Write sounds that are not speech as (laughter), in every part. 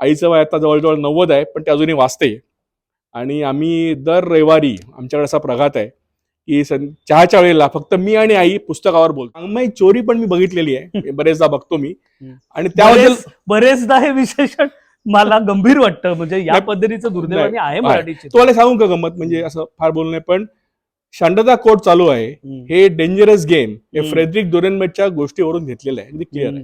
आईचं वय आता जवळजवळ नव्वद आहे पण ती अजूनही वाचते आणि आम्ही दर रविवारी आमच्याकडे असा प्रघात आहे की सं- चहाच्या वेळेला फक्त मी आणि आई पुस्तकावर बोलतो अंगमाई चोरी पण मी बघितलेली आहे बरेचदा बघतो मी. आणि त्याबद्दल बरेच- बरेचदा हे विशेषण मला गंभीर वाटतं म्हणजे या पद्धतीचं दुर्दैवाने आहे मराठी. तुम्हाला सांगू का गंमत म्हणजे असं फार बोलू नये पण शांतता कोर्ट चालू आहे. हे डेंजरस गेम हे. फ्रेडरिक दोरेनमेटच्या गोष्टीवरून घेतलेलं आहे अगदी क्लिअर आहे.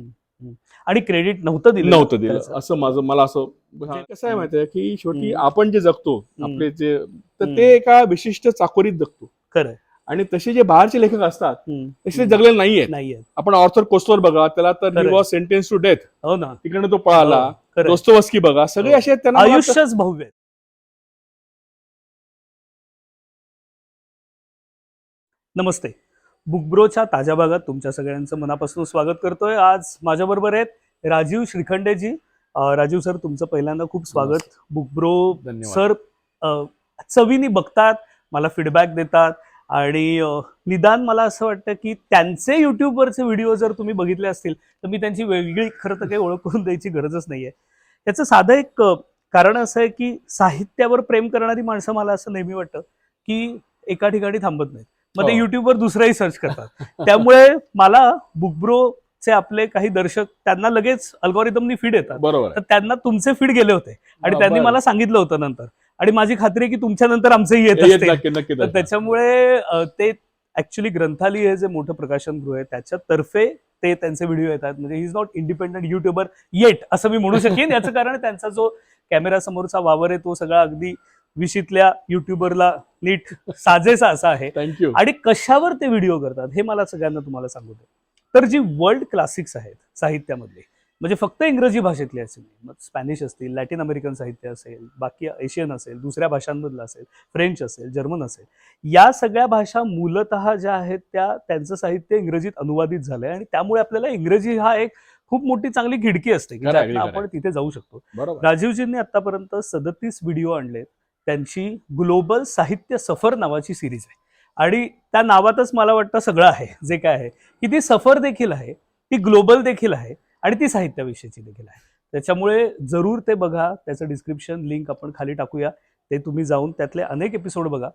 आणि क्रेडिट नव्हतं दिलं नव्हतं दिलं. असं माझं मला असं म्हणजे- कसं आहे माहितीये की शेवटी. आपण जे जगतो. आपले जे तर. ते एका विशिष्ट चाकोरीत जगतो खरंय. आणि तसे जे बाहेरचे लेखक असतात. तसे जगलेले नाहीयेत नाहीये आपण ऑर्थर कोस्टवर बघा त्याला तर. वॉज सेंटेन्स टू डेथ हो ना तिकडे तो पळाला हो. दोस्तोवस्की बघा सगळे हो. असे आहेत, त्यांना आयुष्यच भव्य. नमस्ते बुकब्रोच्या ताज्या भागात तुमच्या सगळ्यांचं मनापासून स्वागत करतोय. आज माझ्याबरोबर आहेत राजीव श्रीखंडेजी. राजीव सर तुमचं पहिल्यांदा खूप स्वागत. बुकब्रो धन्यवाद. सर चवीने बघतात मला फीडबॅक देतात आणि निदान मला असं वाटतं की त्यांचे युट्यूबवरचे व्हिडिओ जर तुम्ही बघितले असतील तर मी त्यांची वेगळी खरं तर काही ओळख करून द्यायची गरजच नाहीये. त्याचं साधं एक कारण असं आहे की साहित्यावर प्रेम करणारी माणसं मला असं नेहमी वाटतं की एका ठिकाणी थांबत नाहीत. मग ते. युट्यूबवर दुसरंही सर्च करतात. त्यामुळे मला बुकब्रोचे आपले काही दर्शक त्यांना लगेच अल्गोरिदमनी फीड येतात. बरोबर तर त्यांना तुमचे फीड गेले होते. आणि त्यांनी. मला सांगितलं होतं नंतर. आणि माझी खात्री आहे की तुमच्या नंतर आमचंही येत तर त्याच्यामुळे ते ऍक्च्युली ग्रंथालय हे जे मोठं प्रकाशन गृह आहे त्याच्यातर्फे ते त्यांचे व्हिडिओ येतात. म्हणजे he is not independent YouTuber yet असं मी म्हणू शकेन. याचं कारण त्यांचा जो कॅमेरा समोरचा वावर आहे तो सगळा अगदी विशीतल्या युट्यूबरला नीट साजेसा असा आहे. थँक्यू आणि कशावर ते व्हिडिओ करतात हे मला सगळ्यांना तुम्हाला सांगू दे. तर जी वर्ल्ड क्लासिक्स आहेत साहित्यामधली म्हणजे फक्त इंग्रजी भाषेतली असेल मग स्पॅनिश असतील लॅटिन अमेरिकन साहित्य असेल बाकी एशियन असेल दुसऱ्या भाषांमधलं असेल फ्रेंच असेल जर्मन असेल या सगळ्या भाषा मूलतः ज्या आहेत त्या त्यांचं साहित्य इंग्रजीत अनुवादित झालंय आणि त्यामुळे आपल्याला इंग्रजी हा एक खूप मोठी चांगली खिडकी असते की आपण तिथे जाऊ शकतो. राजीवजींनी आतापर्यंत सदतीस व्हिडिओ आणलेत. त्यांची ग्लोबल साहित्य सफर नावाची सिरीज आहे. आणि त्या नावातच मला वाटतं सगळं आहे जे काय आहे की ती सफर देखील आहे ती ग्लोबल देखील आहे आणि ती साहित्याविषयीची देखील आहे. त्याच्यामुळे जरूर ते बघा त्याचं डिस्क्रिप्शन लिंक आपण खाली टाकूया. ते तुम्ही जाऊन त्यातले अनेक एपिसोड बघा.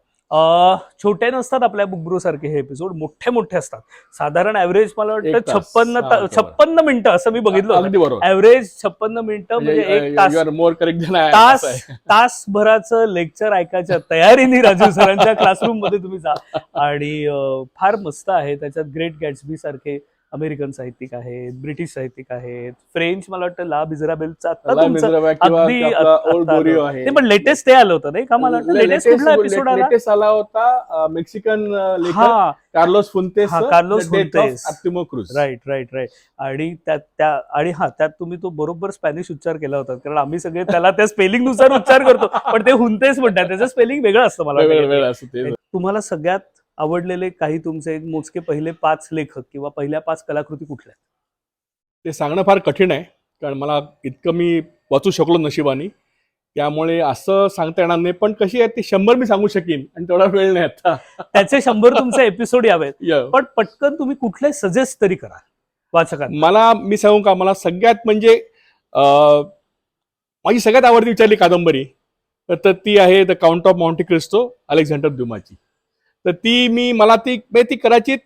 छोटे नसतात आपल्या बुकब्रो सारखे हे एपिसोड मोठे मोठे असतात. साधारण ऍव्हरेज मला वाटतं. छप्पन्न. छप्पन्न मिनिटं असं मी बघितलं ऍव्हरेज छप्पन्न मिनिटं म्हणजे एक तास. मोर करेक्ट तास तासभराचं लेक्चर ऐकायच्या तयारीने राजीव सरांच्या क्लासरूममध्ये तुम्ही जा. आणि फार मस्त आहे. त्याच्यात ग्रेट गॅट्सबी सारखे अमेरिकन साहित्यिक आहेत ब्रिटिश साहित्यिक आहेत फ्रेंच मला वाटतं ला बिझराबेलचा ते पण लेटेस्ट ते आलं होतं नाही का? मला वाटतं लेटेस्ट कुठला एपिसोड आला? लेटेस्ट आला होता मेक्सिकन लेखक Carlos Fuentes Carlos Fuentes. Cruz right right right आणि त्यात त्या आणि हा त्यात तुम्ही तो बरोबर स्पॅनिश उच्चार केला होता कारण आम्ही सगळे त्याला त्या स्पेलिंगनुसार उच्चार करतो. पण ते हुंतेस म्हणतात त्याचं स्पेलिंग वेगळं असतं मला तुम्हाला सगळ्यात आवडलेले काही तुमचे एक मोजके पहिले पाच लेखक किंवा पहिल्या पाच कलाकृती कुठल्या? ते सांगणं फार कठीण आहे कारण मला इतकं मी वाचू शकलो नशिबाने. त्यामुळे असं सांगता येणार नाही पण कशी आहे ते शंभर मी सांगू शकीन आणि तेवढा वेळ नाही आता. त्याचे शंभर तुमचे एपिसोड यावेत. (laughs) पण पटकन तुम्ही कुठले सजेस्ट तरी करा वाचकांना. मला मी सांगू का मला सगळ्यात म्हणजे माझी सगळ्यात आवडती विचारली कादंबरी तर तर ती आहे the count of Monte Cristo Alexandre द्युमाची तर ती मी मला ती म्हणजे ती कदाचित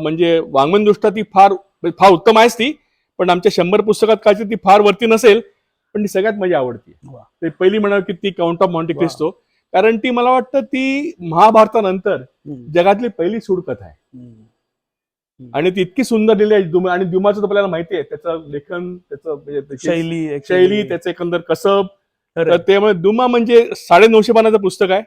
म्हणजे वाङ्मनदृष्ट्या ती फार फार उत्तम आहेच ती पण आमच्या शंभर पुस्तकात कदाचित ती फार वरती नसेल पण ती सगळ्यात माझी आवडती पहिली म्हणावं की ती काउंट ऑफ माउंटी वा. क्रिस्टो कारण ती मला वाटतं ती महाभारतानंतर. जगातली पहिली सूडकथा आहे. आणि ती इतकी सुंदर लिहिली आहे दुम- आणि द्युमाचं तर आपल्याला माहिती आहे त्याचं लेखन त्याचं म्हणजे शैली शैली त्याचं एकंदर कसब तर. त्यामुळे दुमा म्हणजे साडे नऊशे पानाचं पुस्तक आहे.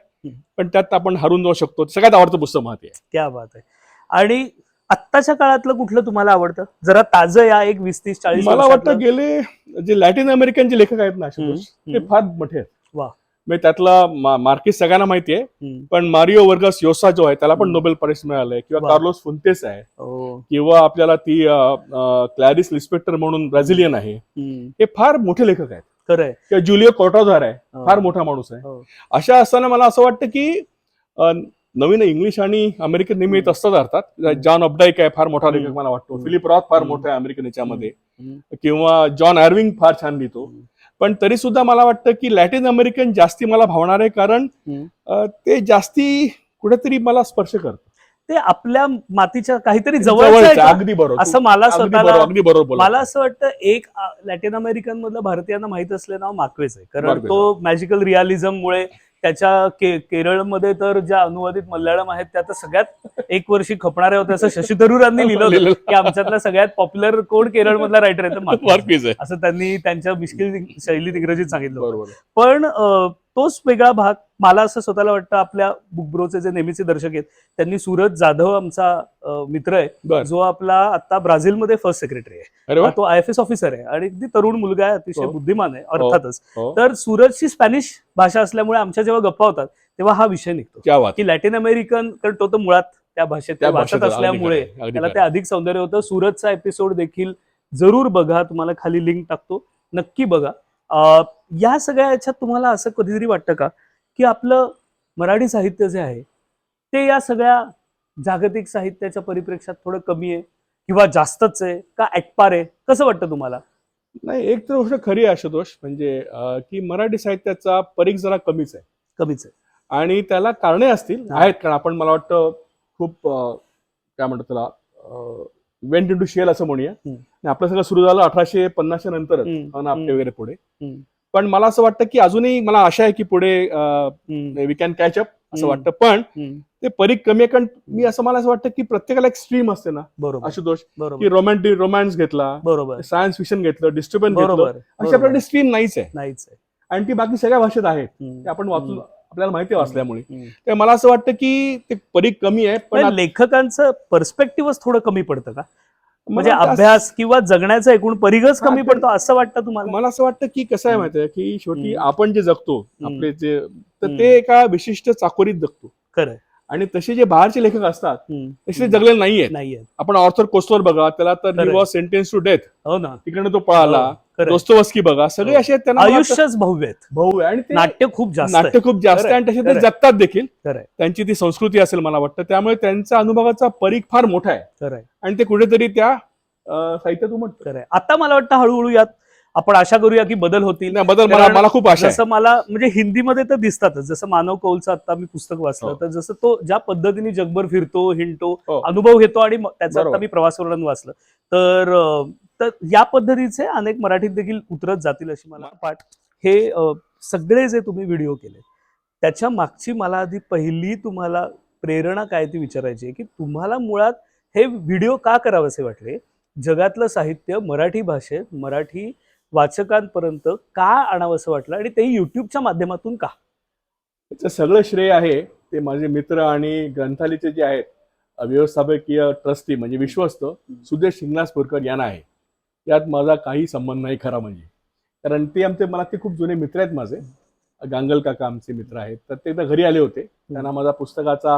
पण त्यात आपण हरून जाऊ शकतो सगळ्यात आवडतं पुस्तक माहिती आहे क्या बात आहे आणि आत्ताच्या काळातलं कुठलं तुम्हाला आवडतं जरा ताजं या एक वीस तीस चाळीस मला. वाटतं गेले जे लॅटिन अमेरिकन जे लेखक आहेत ना ते. फार मोठे आहेत वा. म्हणजे त्यातला मार्किस सगळ्यांना माहिती आहे. पण मारिओ वर्गस योसा जो आहे त्याला पण. नोबेल पारितोषिक मिळालंय किंवा. कार्लोस फुंतेस आहे हो. किंवा आपल्याला ती क्लॅरिस लिस्पेक्टर म्हणून ब्राझिलियन आहे. हे फार मोठे लेखक आहेत खरं आहे किंवा जुलिओ कोटाझार आहे हो. फार मोठा माणूस आहे हो. अशा असताना मला असं वाटतं की नवीन इंग्लिश आणि अमेरिकन नेहमी येत असतात अर्थात. जॉन अपडाईक आहे फार मोठा लेखक. मला वाटतो. फिलिप रॉथ फार. मोठा आहे अमेरिकन याच्यामध्ये. किंवा जॉन आर्विंग फार छान लिहितो. पण तरी सुद्धा मला वाटतं की लॅटिन अमेरिकन जास्ती मला भावणार आहे कारण ते जास्ती कुठेतरी मला स्पर्श करतं ते आपल्या मातीच्या काहीतरी जवळचं का? अगदी बरोबर. असं मला स्वतःला. मला असं वाटतं एक लॅटिन अमेरिकन मधलं भारतीयांना माहीत असलेलं नाव मार्क्वेज आहे. कारण तो मॅजिकल रिअलिझम मुळे त्याच्या के केरळमध्ये तर ज्या अनुवादित मल्याळम आहेत त्या तर सगळ्यात एक वर्षी खपणाऱ्या होत्या असं शशी थरूरांनी लिहिलं. की आमच्यातला सगळ्यात पॉप्युलर कोण केरळमधला रायटर आहे तर असं त्यांनी त्यांच्या मिश्किल शैलीत इंग्रजीत सांगितलं पण तोच वेगळा भाग. मला असं स्वतःला वाटतं आपल्या बुकब्रोचे जे नेहमीचे दर्शक आहेत त्यांनी सूरज जाधव आमचा मित्र आहे. जो आपला आता ब्राझीलमध्ये फर्स्ट सेक्रेटरी आहे. तो आय एफ एस ऑफिसर आहे आणि अगदी तरुण मुलगा आहे अतिशय हो. बुद्धिमान आहे अर्थातच. हो. तर सूरजची स्पॅनिश भाषा असल्यामुळे आमच्या जेव्हा गप्पा होतात तेव्हा हा विषय निघतो. की लॅटिन अमेरिकन कारण तो तर मुळात त्या भाषेत त्या वाचत भाषेत असल्यामुळे त्याला ते अधिक सौंदर्य होतं. सूरजचा एपिसोड देखील जरूर बघा तुम्हाला खाली लिंक टाकतो. नक्की बघा. या सगळ्या याच्यात तुम्हाला असं कधीतरी वाटतं का? की आपलं मराठी साहित्य जे आहे ते या सगळ्या जागतिक साहित्याच्या परिप्रेक्षात थोडं कमी आहे किंवा जास्तच आहे का ऍक्पार आहे? कसं वाटतं तुम्हाला? नाही एक तर गोष्ट खरी आहे आशुतोष म्हणजे की मराठी साहित्याचा परीख जरा कमीच आहे. कमीच आहे. आणि त्याला कारणे असतील. आहेत कारण आपण मला वाटतं खूप काय म्हणतात त्याला वेंट इन टू शेल असं म्हणूया. आपलं सगळं सुरू झालं अठराशे पन्नासच्या नंतरच आपटे हम्म, वगैरे पुढे. पण मला असं वाटतं की अजूनही मला आशा आहे की पुढे वी कॅन कॅच अप असं. वाटतं. पण. ते परीख कमी आहे कारण मी असं मला असं वाटतं की प्रत्येकाला एक स्ट्रीम असते ना. बरोबर. आशुतोष की रोमॅन्टिक रोमॅन्स घेतला बरोबर. सायन्स फिक्शन घेतलं डिस्टर्बन्स घेतलं बरोबर अशी. आपल्याकडे स्ट्रीम नाहीच आहे. नाहीच आहे. आणि ती बाकी सगळ्या भाषेत आहेत. ते आपण वाचून हम्म, आपल्याला माहिती वाचल्यामुळे. तर मला असं वाटतं की ते परीख कमी आहे पण पण लेखकांचं पर्स्पेक्टिव्हच थोडं कमी पडतं का? म्हणजे अभ्यास किंवा जगण्याचा एकूण परिघच कमी पडतो असं वाटतं तुम्हाला मला असं वाटतं की कसं आहे. माहितीये की शेवटी. आपण जे जगतो. आपले जे तर. ते एका विशिष्ट चाकोरीत जगतो खरंय आणि तसे जे बाहेरचे लेखक असतात. तसे नाहीयेत नाहीये आपण ऑर्थर कोस्टवर बघा त्याला तर सेंटेन्स टू डेथ हो ना तिकडनं तो पळाला हो. दोस्तोवस्की बघा सगळे हो. असे आहेत त्यांना आयुष्यच भव्य आहेत भाऊ आहे आणि नाट्य खूप जास्त आहे. नाट्य खूप जास्त आणि तसे ते. जगतात देखील खरंय. त्यांची ती संस्कृती असेल मला वाटतं त्यामुळे त्यांचा अनुभवाचा परीख फार मोठा आहे खरंय आणि ते कुठेतरी त्या साहित्यात खरंय आता मला वाटतं हळूहळू यात आपण आशा करूया की बदल होतील बदल मला मला खूप आशा आहे जसं मला म्हणजे हिंदीमध्ये तर दिसतातच जसं मानव कौलचं आता मी पुस्तक वाचलं हो. तर जसं तो ज्या पद्धतीने जगभर फिरतो हिंडतो हो. अनुभव घेतो आणि त्याचं आता. मी प्रवास वर्णन वाचलं तर तर या पद्धतीचे अनेक मराठीत देखील उतरत जातील अशी मला पाठ हे सगळे जे तुम्ही व्हिडिओ केले त्याच्या मागची मला आधी पहिली तुम्हाला प्रेरणा काय ती विचारायची आहे की तुम्हाला मुळात हे व्हिडिओ का करावेसे वाटले? जगातलं साहित्य मराठी भाषेत मराठी वाचकांपर्यंत का आणावं असं वाटलं आणि ते युट्यूबच्या माध्यमातून का? त्याचं सगळं श्रेय आहे ते माझे मित्र आणि ग्रंथालयाचे जे आहेत व्यवस्थापकीय ट्रस्टी म्हणजे विश्वस्त सुदेश शिंगणासपूरकर यांना आहे. यात माझा काही संबंध नाही खरा म्हणजे. कारण ते आमचे मला ते खूप जुने मित्र आहेत माझे. गांगल काका आमचे मित्र आहेत. तर ते एकदा घरी आले होते. त्यांना माझा पुस्तकाचा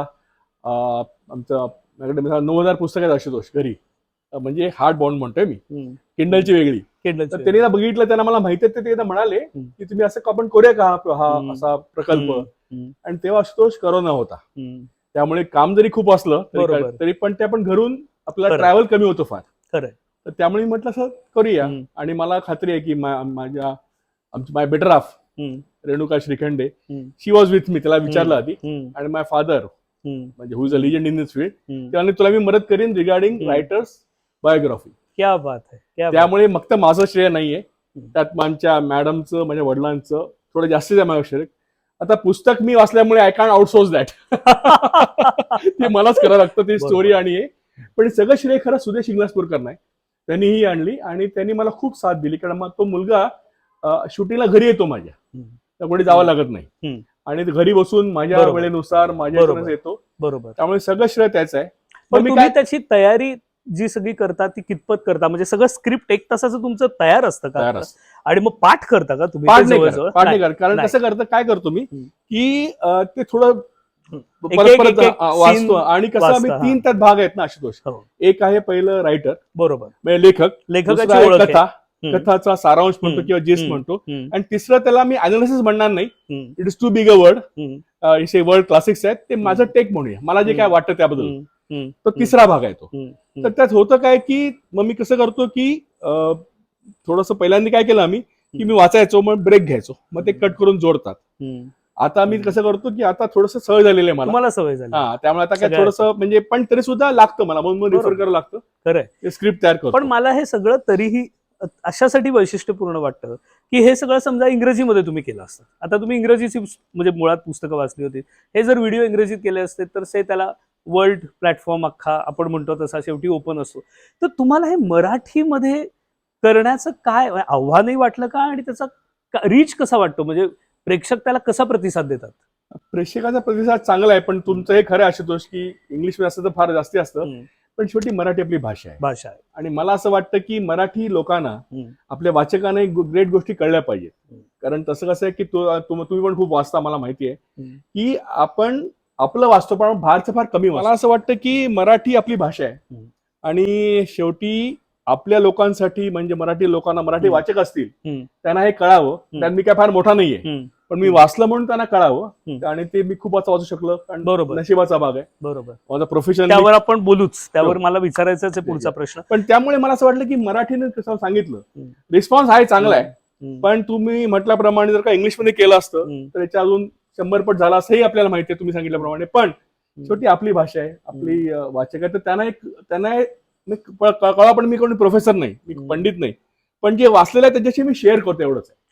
आमचं माझ्याकडे नऊ हजार पुस्तक आहेत आशुतोष घरी. म्हणजे हार्ड बॉन्ड म्हणतोय मी. किंडलची वेगळी. Kindle तर. त्यांनी बघितलं त्यांना मला माहिती आहे ते एकदा म्हणाले. की तुम्ही असं आपण करूया का हा-. असा प्रकल्प? आणि तेव्हा आशुतोष करोना होता. त्यामुळे काम जरी खूप असलं तरी पण ते आपण घरून खरंय. ट्रॅव्हल कमी होतो फार. खरंय. तर त्यामुळे मी म्हटलं सर करूया. हम्म, आणि मला खात्री आहे की मा- माझ्या आमची माय बेटर हाफ हम्म, रेणुका श्रीखंडे हम्म, शी वॉज विथ मी त्याला विचारलं आधी. हम्म, आणि माय फादर हम्म, म्हणजे who is a legend in this field hmm. त्याने तुला मी मदत करीन रिगार्डिंग हम्म. रायटर्स बायोग्राफी क्या बात है क्या बात. त्यामुळे फक्त माझं श्रेय नाहीये. हम्म. त्यात आमच्या मॅडमचं माझ्या वडिलांचं थोडं जास्तीच आहे माझं श्रेय आता पुस्तक मी वाचल्यामुळे आय कॅन आउटसोर्स दॅट ते मलाच करावं लागतं ती बरोबर. स्टोरी आणि हे. पण सगळं श्रेय खरं सुदेश इंग्लासपूरकर नाही त्यांनी ही आणली आणि त्यांनी मला खूप साथ दिली कारण मग तो मुलगा शूटिंगला घरी येतो माझ्या कोणी जावं लागत नाही. आणि घरी बसून माझ्या. वेळेनुसार माझ्या येतो बरोबर त्यामुळे सगळं श्रेय त्याचं आहे पण मी काय त्याची तयारी जी सगळी करता ती कितपत करता म्हणजे सगळं स्क्रिप्ट एक तासाचं तुमचं तयार असतं का. आणि मग पाठ करता का तुम्ही पाठ नाही. कारण. कसं करतं काय करतो मी. की ते थोडं. परत परत वाचतो आणि कसं आम्ही तीन त्यात भाग आहेत ना आशुतोष हो. एक आहे पहिलं रायटर बरोबर म्हणजे लेखक लेखकाची. कथा. कथाचा सारांश म्हणतो. किंवा जिस्ट. म्हणतो. आणि तिसरं त्याला मी अनालिसिस म्हणणार नाही. It is too big a word world classics आहेत ते माझं टेक म्हणूया मला जे काय. वाटतं त्याबद्दल. तो तिसरा भाग आहे तो. तर त्यात होतं काय की मग मी कसं करतो की थोडस पहिल्यांदा काय केलं आम्ही की मी वाचायचो मग ब्रेक घ्यायचो मग ते कट करून जोडतात. आता मी कसं करतो की आता थोडस सवय झालेलं आहे मला. तुम्हाला सवय झाली. हा त्यामुळे आता काय सगळ्या- थोडस म्हणजे पण तरी सुद्धा लागतं मला म्हणून रेफर. करावं लागतं. खरंय. ते स्क्रिप्ट तयार करतो. पण मला हे सगळं तरीही अशासाठी वैशिष्ट्यपूर्ण वाटतं की हे सगळं समजा इंग्रजीमध्ये तुम्ही केलं असतं. आता तुम्ही इंग्रजीची पुस- म्हणजे मुळात पुस्तकं वाचली होती. हे जर व्हिडिओ इंग्रजीत केले असते तर से त्याला वर्ल्ड प्लॅटफॉर्म अख्खा आपण म्हणतो तसा शेवटी ओपन असतो. तर तुम्हाला हे मराठीमध्ये करण्याचं काय आव्हानही वाटलं का? आणि त्याचा रीच कसा वाटतो? म्हणजे प्रेक्षक त्याला कसा प्रतिसाद देतात प्रेक्षकाचा प्रतिसाद चांगला आहे पण तुमचं हे खरं आशुतोष की इंग्लिशमध्ये असतं तर फार जास्ती असतं. पण शेवटी मराठी आपली भाषा आहे भाषा आहे आणि मला असं वाटतं की मराठी लोकांना. आपल्या वाचकांना एक ग्रेट गोष्टी कळल्या पाहिजेत. कारण तसं कसं आहे की तुम्ही पण खूप वाचता मला माहिती आहे. की आपण आपलं वाचतो पण बाहेरचं फार कमी. मला असं वाटतं की मराठी आपली भाषा आहे. आणि शेवटी आपल्या लोकांसाठी म्हणजे मराठी लोकांना मराठी. वाचक असतील. त्यांना हे कळावं त्यात मी काय फार मोठा नाहीये. पण मी वाचलं म्हणून त्यांना कळावं. आणि ते मी खूप वाचा वाचू शकलो कारण बरोबर. नशिबाचा भाग आहे बरोबर माझा प्रोफेशनल त्यावर आपण बोलूच त्यावर हो. मला विचारायचाच आहे पुढचा प्रश्न पण त्यामुळे मला असं वाटलं की मराठीने कसं सांगितलं. रिस्पॉन्स आहे चांगला आहे. पण तुम्ही म्हटल्याप्रमाणे जर का इंग्लिशमध्ये केलं असतं. तर याच्या अजून शंभर पट झाला असंही आपल्याला माहिती आहे तुम्ही सांगितल्याप्रमाणे पण शेवटी आपली भाषा आहे आपली वाचक आहे तर त्यांना एक त्यांना कळा पण मी कोणी प्रोफेसर नाही मी. पंडित नाही पण जे वाचलेलं आहे त्याच्याशी मी शेअर करतो एवढंच आहे.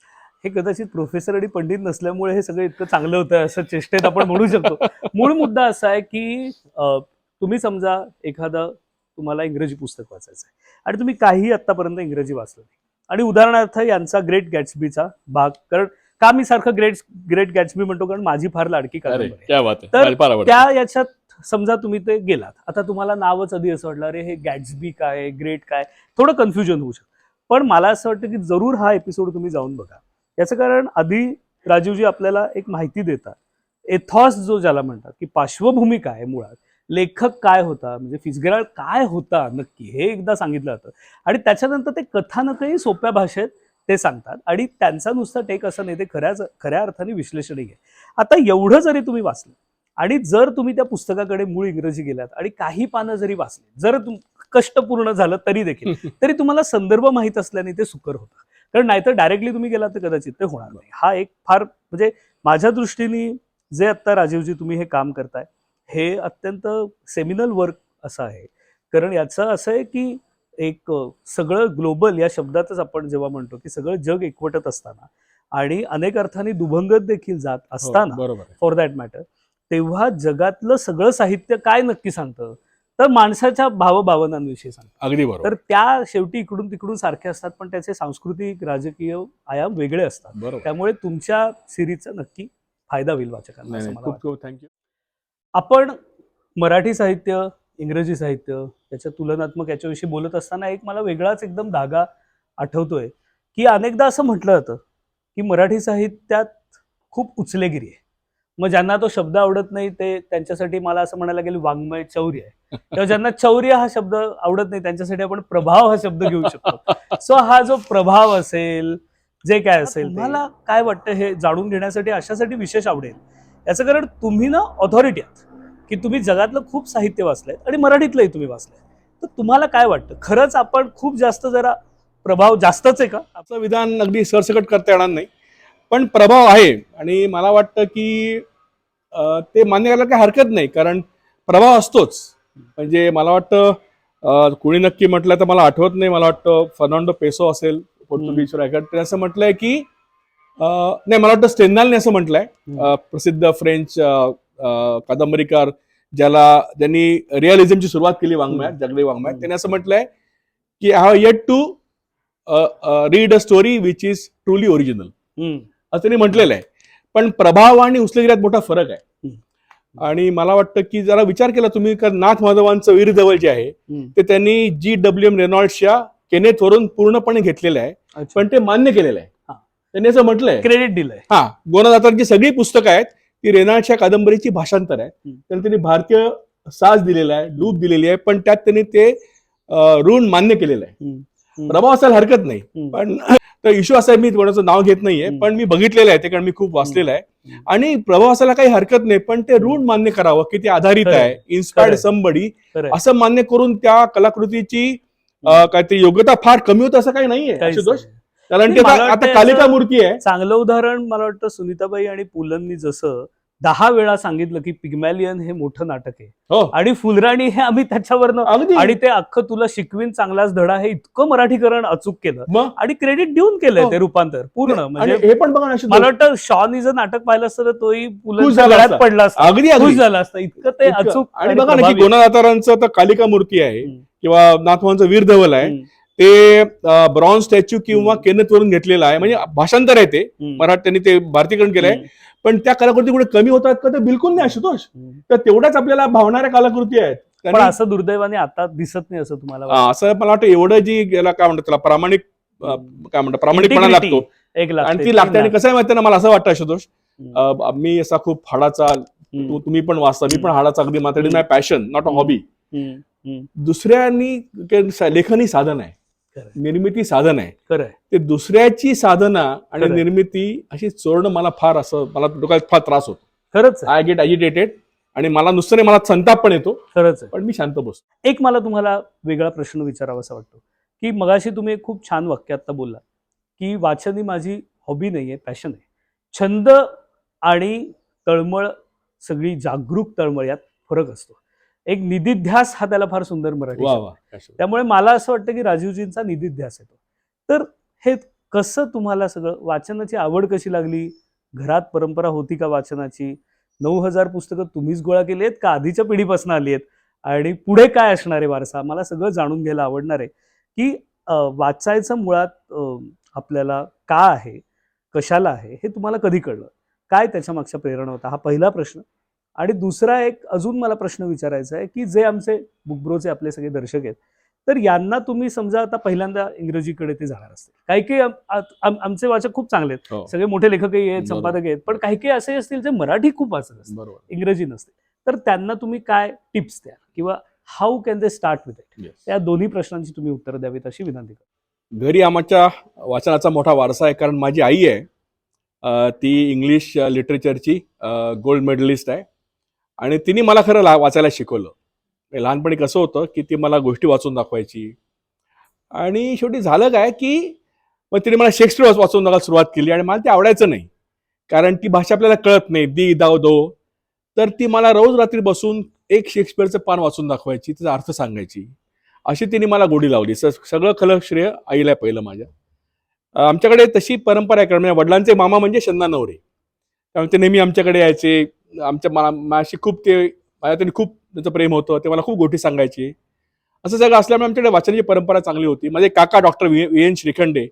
हे कदाचित प्रोफेसर आणि पंडित नसल्यामुळे हे सगळं इतकं चांगलं होतं असं चेष्टेत आपण म्हणू शकतो. मूळ मुद्दा असा आहे की तुम्ही समजा एखादं तुम्हाला इंग्रजी पुस्तक वाचायचं आहे आणि तुम्ही काहीही आतापर्यंत इंग्रजी वाचलं नाही. आणि उदाहरणार्थ यांचा ग्रेट गॅट्सबीचा भाग कारण का मी सारखं ग्रेट ग्रेट गॅट्सबी म्हणतो? कारण माझी फार लाडकी कादंबरी तर. त्या याच्यात समजा तुम्ही ते गेलात. आता तुम्हाला नावच आधी असं वाटलं अरे हे गॅट्सबी काय? ग्रेट काय? थोडं कन्फ्युजन होऊ शकतं. पण मला असं वाटतं की जरूर हा एपिसोड तुम्ही जाऊन बघा. याचं कारण आधी राजीवजी आपल्याला एक माहिती देतात. एथॉस जो ज्याला म्हणतात की पार्श्वभूमी काय मुळात? लेखक काय होता? म्हणजे फिजगेराळ काय होता? नक्की हे एकदा सांगितलं जातं. आणि त्याच्यानंतर ते कथानकही सोप्या भाषेत ते सांगतात. आणि त्यांचा नुसतं टेक असं नाही ते खऱ्याच खऱ्या अर्थाने विश्लेषणही आहे. आता एवढं जरी तुम्ही वाचलं आणि जर तुम्ही त्या पुस्तकाकडे मूळ इंग्रजी गेलात आणि काही पानं जरी वाचली जर तुम कष्ट पूर्ण झालं तरी देखील (laughs) तरी तुम्हाला संदर्भ माहीत असल्याने ते सुकर होतं. कारण नाहीतर डायरेक्टली तुम्ही गेलात तर कदाचित ते होणार नाही. हा एक फार म्हणजे माझ्या दृष्टीने जे आत्ता राजीवजी तुम्ही हे काम करताय हे अत्यंत सेमिनल वर्क असं आहे. कारण याचं असं आहे की एक सगळं ग्लोबल या शब्दातच आपण जेव्हा म्हणतो की सगळं जग एकवटत असताना आणि अनेक अर्थाने दुभंगत देखील जात हो, असताना. फॉर दॅट मॅटर तेव्हा जगातलं सगळं साहित्य काय नक्की सांगतं? तर माणसाच्या भावभावनांविषयी सांगतं. अगदी बरोबर. तर त्या शेवटी इकडून तिकडून सारखे असतात पण त्याचे सांस्कृतिक राजकीय आयाम वेगळे असतात. बरोबर. त्यामुळे तुमच्या सिरीजचा नक्की फायदा होईल वाचकांना थँक्यू आपण मराठी साहित्य इंग्रजी साहित्य त्याच्या तुलनात्मक याच्याविषयी बोलत असताना एक मला वेगळाच एकदम धागा आठवतोय की अनेकदा असं म्हटलं जातं की मराठी साहित्यात खूप उचलेगिरी आहे. मग ज्यांना तो शब्द आवडत नाही ते त्यांच्यासाठी मला असं म्हणायला गेलं वाङ्मय चौर्य आहे. किंवा ज्यांना चौर्य हा शब्द आवडत नाही त्यांच्यासाठी आपण प्रभाव हा शब्द घेऊ शकतो. सो हा जो प्रभाव असेल जे काय असेल मला काय वाटतं हे जाणून घेण्यासाठी अशासाठी विशेष आवडेल? याचं कारण तुम्ही ना ऑथॉरिटी आहात. की तुम्ही जगातलं खूप साहित्य वाचलंय आणि मराठीतलंही तुम्ही वाचलंय. तर तुम्हाला काय वाटतं? खरंच आपण खूप जास्त जरा प्रभाव जास्तच आहे का? आपलं विधान अगदी सरसकट करता येणार नाही. पण प्रभाव आहे. आणि मला वाटतं की ते मान्य करायला काही हरकत नाही कारण प्रभाव असतोच. म्हणजे मला वाटतं कोणी नक्की म्हटलं तर मला आठवत नाही. मला वाटतं फर्नांडो पेसो असेल पोर्तुगीज त्याने असं म्हटलंय की नाही मला वाटतं स्टेनदालने असं म्हटलंय. प्रसिद्ध फ्रेंच कादंबरीकार ज्याला ज्यांनी रिअलिझमची सुरुवात केली वाङ्मयात जगली वाङ्मयात. त्याने असं म्हटलंय की I have yet to read a story which is truly original. असं त्यांनी म्हटलेलं आहे पण प्रभाव आणि उचलेगिरीत मोठा फरक आहे आणि मला वाटतं की जरा विचार केला तुम्ही का नाथ माधवांचं वीर जवळ जे आहे. ते त्यांनी जी डब्ल्यू एम रेनॉल्ड्सच्या केनेथ वरून पूर्णपणे घेतलेलं आहे. पण ते मान्य केलेलं आहे. त्यांनी असं म्हटलंय क्रेडिट दिलंय हा गोनादातांची सगळी पुस्तकं आहेत ती रेनाल्डच्या कादंबरीची भाषांतर आहे. त्यांनी त्यांनी भारतीय साज दिलेला आहे लूप दिलेली आहे पण त्यात त्यांनी ते ऋण मान्य केलेलं आहे. प्रभाव असायला हरकत नाही. पण तर इश्यू असा आहे मी कोणाचं नाव घेत नाहीये. पण मी बघितलेलं आहे ते कारण मी खूप वाचलेलं आहे. आणि प्रभाव असायला काही हरकत नाही पण ते ऋण मान्य करावं की ते आधारित. आहे इन्स्पायर्ड. समबडी खरंय. असं मान्य करून त्या कलाकृतीची काहीतरी योग्यता फार कमी होत असं काही नाहीये आशुतोष. कारण ते आता कालिका मूर्ती आहे चांगलं उदाहरण मला वाटतं सुनीताबाई आणि पुलंनी जसं दहा वेळा सांगितलं की पिग्मॅलियन हे मोठं नाटक आहे हो आणि फुलराणी हे आम्ही त्याच्यावरनं अगदी आणि ते अख्खं तुला शिकवीन चांगलाच धडा हे इतकं मराठीकरण अचूक केलं मग आणि क्रेडिट देऊन केलंय हो. ते रूपांतर पूर्ण आणि म्हणजे हे पण बघा ना, अशी मला वाटतं शॉन इज नाटक पाहिलं असतं तर तोही खुश पुलंच्या झाला गळ्यात असता. पडला असता अगदी खुश अगदी झाला असता इतकं ते इतकं. अचूक आणि बघा ना की प्रभावी. तर कालिका मूर्ती आहे हम्म. किंवा नाथवांचं वीर धवल आहे हम्म. ते ब्रॉन्झ स्टॅच्यू किंवा. केनेत वरून घेतलेलं आहे म्हणजे भाषांतर आहे ते. मराठी त्यांनी ते भारतीकरण केलंय. पण त्या कलाकृती कुठे कमी होतात का तर बिलकुल नाही आशुतोष. तर तेवढ्याच आपल्याला भावणाऱ्या कलाकृती आहेत पण असं दुर्दैवाने आता दिसत नाही असं तुम्हाला असं मला वाटतं एवढं जी याला काय म्हणतात त्याला प्रामाणिक काय म्हणतात प्रामाणिकपणा लागतो आणि ती लागते आणि कसं आहे माहिती ना मला असं वाटतं आशुतोष मी असा खूप हाडाचा तुम्ही पण वाचता मी पण हाडाचा अगदी मात्र हम्म. My passion not a. Hobby. दुसऱ्यांनी लेखन ही साधन आहे. निर्मिती साधन आहे. खरंय ते दुसऱ्याची साधना आणि. निर्मिती अशी चोरणं मला फार असं मला डोक्यात फार त्रास होतो. खरंच आय गेट अजिटेटेड आणि मला नुसतं नाही मला संताप पण येतो. खरंच पण मी शांत बसतो. एक मला तुम्हाला वेगळा प्रश्न विचारावासा वाटतो की मगाशी तुम्ही खूप छान वाक्य आता बोलला की वाचन ही माझी हॉबी नाही आहे पॅशन आहे. छंद आणि तळमळ सगळी जागरूक तळमळ यात फरक असतो. एक निधिध्यास हा त्याला फार सुंदर मराठी. त्यामुळे मला असं वाटतं की राजीवजींचा निधिध्यास येतो. तर हे कसं तुम्हाला सगळं वाचनाची आवड कशी लागली? घरात परंपरा होती का वाचनाची? नऊ हजार पुस्तकं तुम्हीच गोळा केली आहेत का आधीच्या पिढीपासून आली आहेत आणि पुढे काय असणार आहे वारसा? मला सगळं जाणून घ्यायला आवडणार आहे की वाचायचं मुळात आपल्याला का आहे? कशाला आहे? हे तुम्हाला कधी कळलं? काय त्याच्या मागच्या प्रेरणा होता? हा पहिला प्रश्न. आणि दुसरा एक अजून मला प्रश्न विचारायचा आहे की जे आमचे बुकब्रोचे आपले सगळे दर्शक आहेत तर यांना तुम्ही समजा आता पहिल्यांदा इंग्रजीकडे ते जाणार असतील. काही काही आमचे वाचक खूप चांगले आहेत. हो. सगळे मोठे लेखकही आहेत. संपादक आहेत पण काही काही असे असतील जे मराठी खूप वाचत बरोबर. इंग्रजी नसते तर त्यांना तुम्ही काय टिप्स द्या किंवा how can they start with it Yes. या दोन्ही प्रश्नांची तुम्ही उत्तर द्यावीत अशी विनंती करतो. घरी आमच्या वाचनाचा मोठा वारसा आहे कारण माझी आई आहे. ती इंग्लिश लिटरेचरची गोल्ड मेडलिस्ट आहे. आणि तिने मला खरं ला वाचायला शिकवलं. म्हणजे लहानपणी कसं होतं की ती मला गोष्टी वाचून दाखवायची. आणि शेवटी झालं काय की मग तिने मला शेक्सपियर वाचून दाखवायला सुरुवात केली आणि मला ते आवडायचं नाही. कारण ती भाषा आपल्याला कळत नाही. दी दाव दो. तर ती मला रोज रात्री बसून एक शेक्सपियरचं पान वाचून दाखवायची त्याचा अर्थ सांगायची. अशी तिने मला गोडी लावली. स- सगळं खलं श्रेय आईला आहे पहिलं माझ्या. आमच्याकडे तशी परंपरा आहे. कारण वडिलांचे मामा म्हणजे शन्ना नवरे. त्यामुळे ते नेहमी आमच्याकडे यायचे. आमच्या मला माझ्याशी खूप ते माझ्या त्यांनी खूप त्याचं प्रेम होतं ते मला खूप गोष्टी सांगायची. असं सगळं असल्यामुळे आमच्याकडे वाचनाची परंपरा चांगली होती. माझे काका डॉक्टर वि व्ही एन श्रीखंडे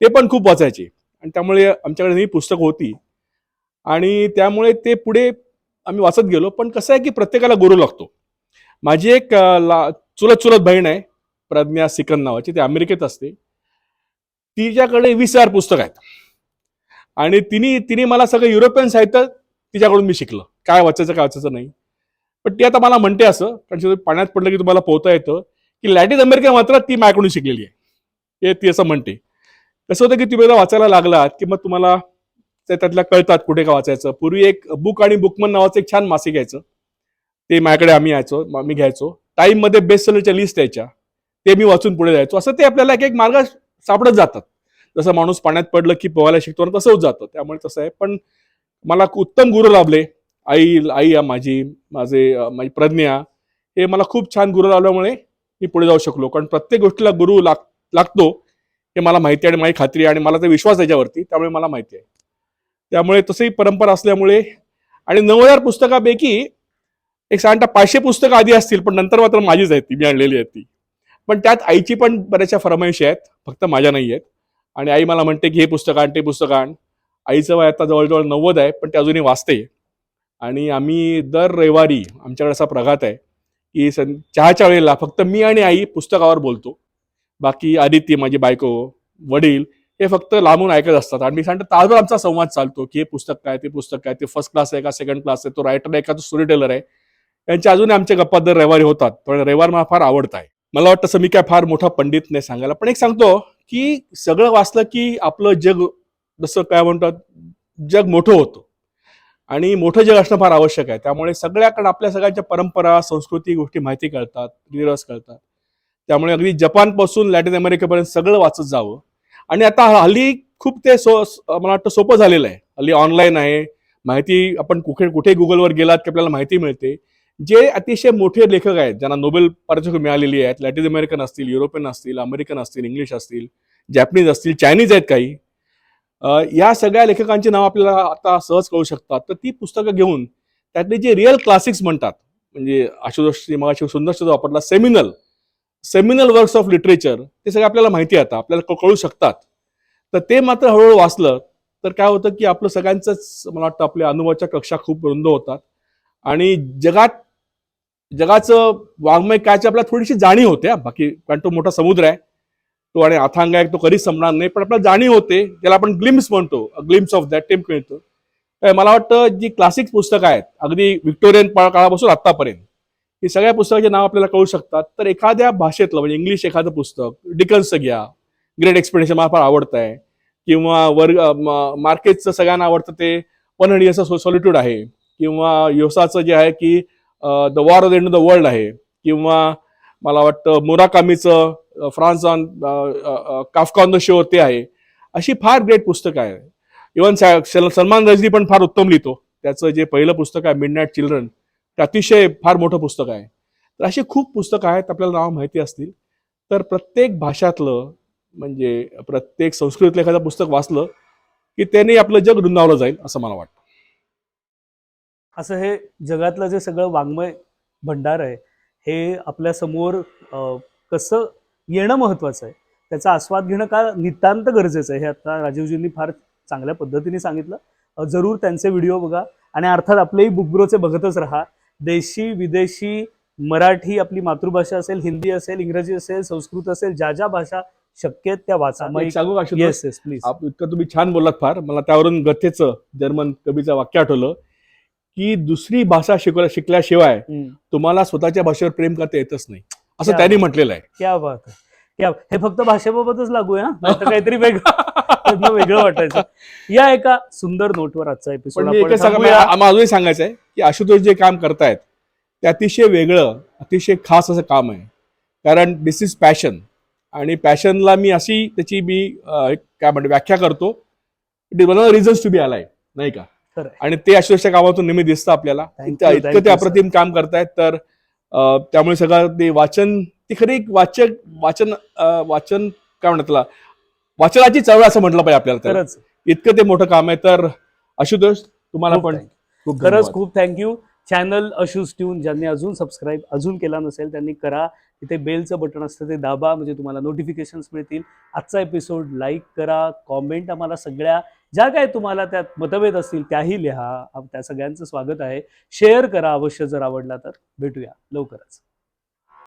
ते पण खूप वाचायचे. आणि त्यामुळे आमच्याकडे ही पुस्तकं होती. आणि त्यामुळे ते पुढे आम्ही वाचत गेलो. पण कसं आहे की प्रत्येकाला गुरु लागतो. माझी एक ला चुलत चुलत बहीण आहे प्रज्ञा सिकन नावाची ती अमेरिकेत असते. तिच्याकडे वीस हजार पुस्तक आहेत. आणि तिने तिने मला सगळं युरोपियन साहित्य तिच्याकडून मी शिकलं. काय वाचायचं काय वाचायचं नाही. पण ती आता मला म्हणते असं कारण पाण्यात पडलं की तुम्हाला पोहता येतं की लॅटिन अमेरिका मात्र ती माझ्याकडून शिकलेली आहे. हे ती असं म्हणते. कसं होतं की तुम्ही वाचायला लागलात की मग तुम्हाला ते त्यातल्या कळतात कुठे का वाचायचं. पूर्वी एक बुक आणि बुकमन नावाचं एक छान मासिक यायचं. ते माझ्याकडे आम्ही यायचो आम्ही मी घ्यायचो. टाईममध्ये बेस्ट सेलरच्या लिस्ट यायच्या. ते मी वाचून पुढे जायचो. असं ते आपल्याला एक एक मार्ग सापडत जातात. जसं माणूस पाण्यात पडलं की पोहायला शिकतो तसंच जातं. त्यामुळे तसं आहे. पण मला उत्तम गुरु लाभले. आई आई या माझी माझे माझी प्रज्ञा. हे मला खूप छान गुरु लावल्यामुळे मी पुढे जाऊ शकलो. कारण प्रत्येक गोष्टीला गुरु लाग लागतो हे मला माहिती आहे आणि माझी खात्री आहे आणि मला ते विश्वास त्याच्यावरती त्यामुळे मला माहिती आहे. त्यामुळे तसंही परंपरा असल्यामुळे आणि नऊ हजार पुस्तकापैकी एक साधारणतः पाचशे पुस्तकं आधी असतील पण नंतर मात्र माझीच आहेत ती मी आणलेली आहेत ती. पण त्यात आईची पण बऱ्याचशा फरमाईशी आहेत फक्त माझ्या नाही आहेत आणि आई मला म्हणते की हे पुस्तक आण ते पुस्तक आण. आईचं वय आता जवळजवळ नव्वद आहे पण ते अजूनही वाचते. आणि आम्ही दर रविवारी आमच्याकडे असा प्रघात आहे की सं चहाच्या वेळेला फक्त मी आणि आई पुस्तकावर बोलतो. बाकी आदित्य माझी बायको वडील हे फक्त लांबून ऐकत असतात. आणि मी सांगतो तासभर आमचा संवाद चालतो की हे पुस्तक काय ते पुस्तक काय ते फर्स्ट क्लास आहे का सेकंड क्लास आहे तो रायटर आहे का तो स्टोरी टेलर आहे. यांच्या अजूनही आमच्या गप्पा दर रविवारी होतात पण रविवार मला फार आवडत आहे. मला वाटतं मी काय फार मोठा पंडित नाही सांगायला पण एक सांगतो की सगळं वाचलं की आपलं जग जसं काय म्हणतात जग मोठं होतं. आणि मोठं जग असणं फार आवश्यक आहे. त्यामुळे सगळ्याकडे आपल्या सगळ्यांच्या परंपरा संस्कृती गोष्टी माहिती कळतात रिरस कळतात. त्यामुळे अगदी जपानपासून लॅटिन अमेरिकेपर्यंत सगळं वाचत जावं. आणि आता हल्ली खूप ते सो मला वाटतं सोपं झालेलं आहे. हल्ली ऑनलाईन आहे. माहिती आपण कुठे कुठे गुगलवर गेलात की आपल्याला माहिती मिळते. जे अतिशय मोठे लेखक आहेत ज्यांना नोबेल पारितोषिक मिळालेली आहेत लॅटिन अमेरिकन असतील युरोपियन असतील अमेरिकन असतील इंग्लिश असतील जॅपनीज असतील चायनीज आहेत काही. या सगळ्या लेखकांची नावं आपल्याला आता सहज कळू शकतात. तर ती पुस्तकं घेऊन त्यातले जे रिअल क्लासिक्स म्हणतात म्हणजे आशुतोष मगाशी सुंदर शब्द वापरला seminal seminal works of literature ते सगळे आपल्याला माहिती आता आपल्याला कळू शकतात. तर ते मात्र हळूहळू वाचलं तर काय होतं की आपलं सगळ्यांचंच मला वाटतं आपल्या अनुभवाच्या कक्षा खूप रुंद होतात. आणि जगात जगाचं वाङ्मय कायची आपल्याला थोडीशी जाणीव होते बाकी कारण तो मोठा समुद्र आहे. तो आणि अथांग तो कधीच संपणार नाही पण आपल्याला जाणीव होते ज्याला आपण ग्लिम्स म्हणतो ग्लिम्स ऑफ दॅट टेम्प मिळतो तर मला वाटतं जी क्लासिक पुस्तकं आहेत अगदी व्हिक्टोरियन काळापासून आत्तापर्यंत ही सगळ्या पुस्तकाचे नाव आपल्याला कळू शकतात. तर एखाद्या भाषेतलं म्हणजे इंग्लिश एखादं पुस्तक डिकन्सचं घ्या ग्रेट एक्सप्लेनेशन मला फार आवडतं आहे किंवा वर्ग मार्केटचं सगळ्यांना आवडतं ते वन हंड्रेड सो सॉलिट्यूड आहे किंवा योसाचं जे आहे की the war of the end of the world आहे किंवा मला वाटतं मुराकामीचं France on Kafka on the shore ते आहे. अशी फार ग्रेट पुस्तकं आहे. इवन सलमान रजनी पण फार उत्तम लिहितो. त्याचं जे पहिलं पुस्तक आहे मिड नाईट चिल्ड्रन ते अतिशय फार मोठं पुस्तक आहे. तर अशी खूप पुस्तकं आहेत आपल्याला नाव माहिती असतील. तर प्रत्येक भाषातलं म्हणजे प्रत्येक संस्कृतीतलं एखादं पुस्तक वाचलं की त्याने आपलं जग रुंदावलं जाईल असं मला वाटतं. असं हे जगातलं जे सगळं वाङ्मय भंडार आहे हे आपल्यासमोर कसं येणं महत्वाचं आहे. त्याचा आस्वाद घेणं का नितांत गरजेचं आहे हे आता राजीवजींनी फार चांगल्या पद्धतीने सांगितलं. जरूर त्यांचे व्हिडिओ बघा आणि अर्थात आपलेही बुकब्रोचे बघतच राहा. देशी विदेशी मराठी आपली मातृभाषा असेल हिंदी असेल इंग्रजी असेल संस्कृत असेल ज्या ज्या भाषा शक्य आहेत त्या वाचा. सांगू? येस येस प्लीज आप- इतकं तुम्ही छान बोललात फार. मला त्यावरून गथेचं जर्मन कवीचं वाक्य आठवलं की दुसरी भाषा शिकवल्या शिकल्याशिवाय तुम्हाला स्वतःच्या भाषेवर प्रेम करता येतच नाही. असं त्यांनी म्हटलेलं आहे. क्या बात आहे. हे फक्त भाषेबाबतच लागू आहे नाहीतर काहीतरी वेगळं (laughs) त्यातनं वेगळं वाटायचं. या एका सुंदर नोटवर आजचा पण एपिसोड मी एकच सांगा मला आम्हाला अजूनही सांगायचं आहे की आशुतोष जे काम करतायत ते अतिशय वेगळं अतिशय खास असं काम आहे. कारण दिस इज पॅशन आणि पॅशनला मी अशी त्याची मी अं, एक काय म्हणतो व्याख्या करतो. It is one of reasons to be आलाय नाही का? खरंय. आणि ते आशुतोषच्या कामातून नेहमी दिसतं आपल्याला. Thank you, इतकं thank ते you, अप्रतिम काम करतायत तर त्यामुळे सगळं ते वाचन ती खरी एक वाचक वाचन वाचन काय म्हणतात त्याला? वाचनाची चळवळ असं म्हटलं पाहिजे आपल्याला. खरंच. इतकं ते मोठं काम आहे तर. आशुतोष तुम्हाला पण खरंच. खूप थँक्यू चॅनल अशूज ट्यून ज्यांनी अजून सबस्क्राईब अजून केला नसेल त्यांनी करा. तिथे बेलचं बटन असतं ते दाबा म्हणजे तुम्हाला नोटिफिकेशन्स मिळतील. आजचा एपिसोड लाईक करा कॉमेंट आम्हाला सगळ्या ज्या काय तुम्हाला त्यात मतभेद असतील त्याही लिहा. त्या सगळ्यांचं स्वागत आहे. शेअर करा अवश्य जर आवडला तर. भेटूया लवकरच.